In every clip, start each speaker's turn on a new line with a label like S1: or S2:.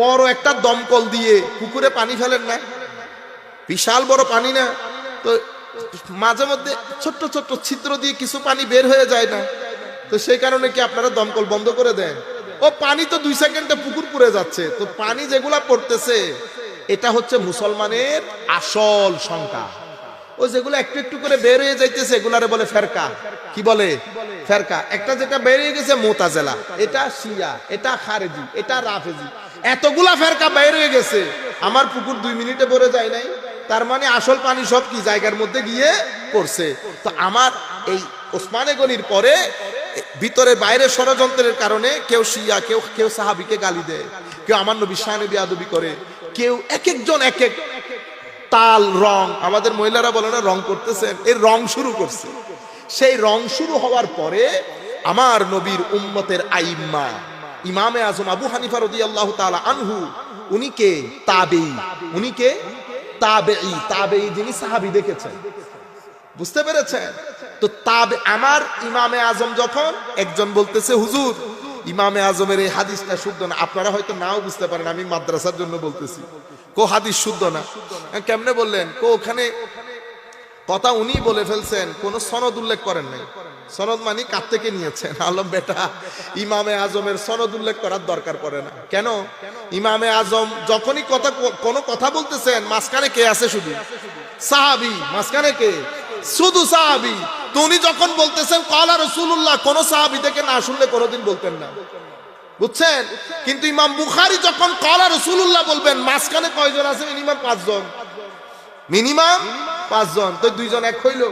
S1: বড় একটা দমকল দিয়ে পুকুরে পানি ফেলেন না? বিশাল বড় পানি না? তো মাঝে মধ্যে ছোট্ট ছোট্ট ছিদ্র দিয়ে কিছু পানি বের হয়ে যায় না? তো সেই কারণে কি আপনারা দমকল বন্ধ করে দেন? ও, পানি তো দুই সেকেন্ডে পুকুর পুড়ে যাচ্ছে। তো পানি যেগুলা পড়তেছে, এটা হচ্ছে মুসলমানের আসল সংখ্যা। ও, যেগুলো একটু একটু করে বের হয়ে যাইতেছে, এগুলারে বলে ফেরকা। কি বলে? ফেরকা। একটা যেটা বেরিয়ে গেছে মোতাজেলা। এটা শিয়া, এটা খারেজি, এটা রাফেজি। এতগুলা ফেরকা বের হয়ে গেছে। আমার পুকুর দুই মিনিটে ভরে যায় নাই। তার মানে আসল পানি সব কি জায়গার মধ্যে গিয়ে পড়ছে। তো আমার এই ওসমানে গনির পরে ভিতরে বাইরে ষড়যন্ত্রের কারণে কেউ শিয়া, কেউ কেউ সাহাবিকে গালি দেয়, কেউ আমার নবী শাহানবী আদবি করে, কেউ এক একজন এক এক তাল, রং, আমাদের মহিলারা বলে না, রং করতেছেন, এর রং শুরু করছে। সেই রং শুরু হওয়ার পরে আমার নবীর উম্মতের আইম্মা ইমামে আজম আবু হানিফা রদি আল্লাহ তালা আনহু, উনি কে? তাবেই উনি কে? তাবেই তাবেই যিনি সাহাবি দেখেছেন। বুঝতে পেরেছেন? তো তাবে, আমার ইমামে আজম যখন একজন বলতেছে, হুজুর, ইমামে আজমের এই হাদিসটা শুদ্ধ না। আপনারা হয়তো নাও বুঝতে পারেন, আমি মাদ্রাসার জন্য বলতেছি। কো হাদিস শুদ্ধ না? কেমনে বললেন? কো ওখানে, কথা উনি বলে ফেলছেন, কোন সনদ উল্লেখ করেন নাই। সনদ মানি কার থেকে নিয়েছেন। আলম বেটা ইমামে আজমের সনদ উল্লেখ করার দরকার পড়ে না। কেন? ইমামে আজম যখনই কথা কোনো কথা বলতেছেন, মাঝখানে কে আছে শুধু? সাহাবি। মাঝখানে কে? শুধু সাহাবি। তো উনি যখন বলতেছেন কলা রসুল্লাহ কোন সাহাবি থেকে না শুনলে কোনোদিন বলতেন না। বুঝছেন? কিন্তু ইমাম বুখারি যখন কলা রসুল্লাহ বলবেন, মাঝখানে কয়জন আছে মিনিমাম পাঁচজন। মিনিমাম পাঁচজন। তো দুইজন এক হইল।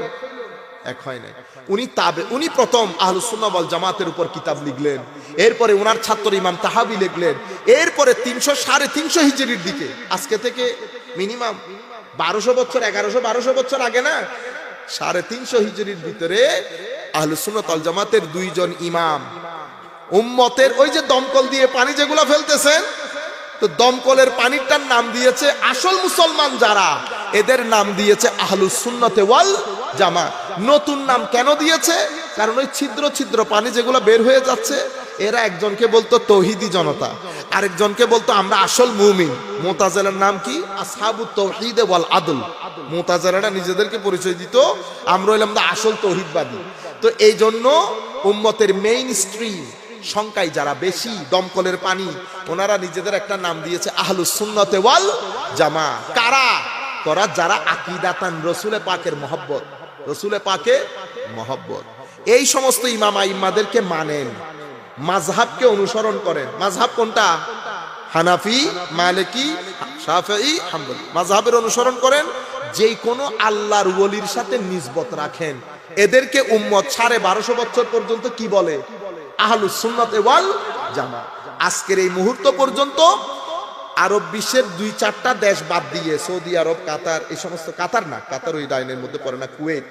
S1: এক হয় নাই। উনি তাবে উনি প্রথম আহলুসুন্না বল জামাতের উপর কিতাব লিখলেন। এরপরে ওনার ছাত্র ইমাম তাহাবি লিখলেন। এরপরে তিনশো সাড়ে তিনশো হিজড়ির দিকে। আজকে থেকে মিনিমাম বারোশো বছর, এগারোশো বারোশো বছর আগে না? সাড়ে তিনশো হিজড়ির ভিতরে আহলুসুন্নত জামাতের দুইজন ইমাম। উম্মতের ওই যে দমকল দিয়ে পানি যেগুলো ফেলতেছেন, তো দমকলের পানিটার নাম দিয়েছে আসল মুসলমান যারা। এদের নাম দিয়েছে আহলু সুন্নতে ওয়াল জামা। নতুন নাম কেন দিয়েছে? কারণ ওই ছিদ্র ছিদ্র পানি যেগুলো বের হয়ে যাচ্ছে, এরা একজনকে বলতো তৌহিদি জনতা, আরেকজনকে বলতো আমরা আসল মুমিন। মোতাজেলার নাম কি? আসহাবু তৌহিদে আদল। মোতাজেলারা নিজেদেরকে পরিচয় দিত, আমরা হইলাম না আসল তৌহিদবাদী। তো এই জন্য উম্মতের মেইন স্ট্রিম সংখ্যায় যারা বেশি দমকলের পানি, ওনারা নিজেদের একটা নাম দিয়েছে আহলু সুন্নতে ওয়াল জামা। কারা? করা যারা আকিদাতান রসুলে পাকের মহব্বত। রসুলে পাকে মহব্বত। এই সমস্ত ইমামা ইম্মাদেরকে মানেন মাঝহাবকে অনুসরণ করেন। মাঝহাব কোনটা? হানাফি, মালিকি শাফি হাম্বলি। মাযহাবের অনুসরণ করেন, যেই কোনো আল্লাহর ওলির সাথে নিসবত রাখেন। এদেরকে উম্মত সাড়ে বারোশো বছর পর্যন্ত কি বলে? আহলুস সুন্নাত ওয়াল জামা আজকের এই মুহূর্ত পর্যন্ত আরব বিশ্বের দুই চারটা দেশ বাদ দিয়ে সৌদি আরব, কাতার, এই সমস্ত কাতার না, কাতার ওই লাইনের মধ্যে পড়ে না, কুয়েত।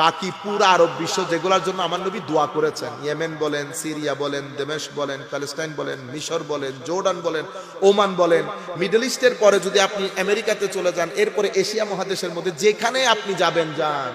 S1: বাকি পুরো আরব বিশ্ব যেগুলোর জন্য আমার নবী দোয়া করেছেন। ইয়েমেন বলেন, সিরিয়া বলেন, দেমেশ বলেন, প্যালেস্টাইন বলেন, মিশর বলেন, জোর্ডান বলেন, ওমান বলেন। মিডল ইস্টের পরে যদি আপনি আমেরিকাতে চলে যান, এরপরে এশিয়া মহাদেশের মধ্যে যেখানে আপনি যাবেন, যান।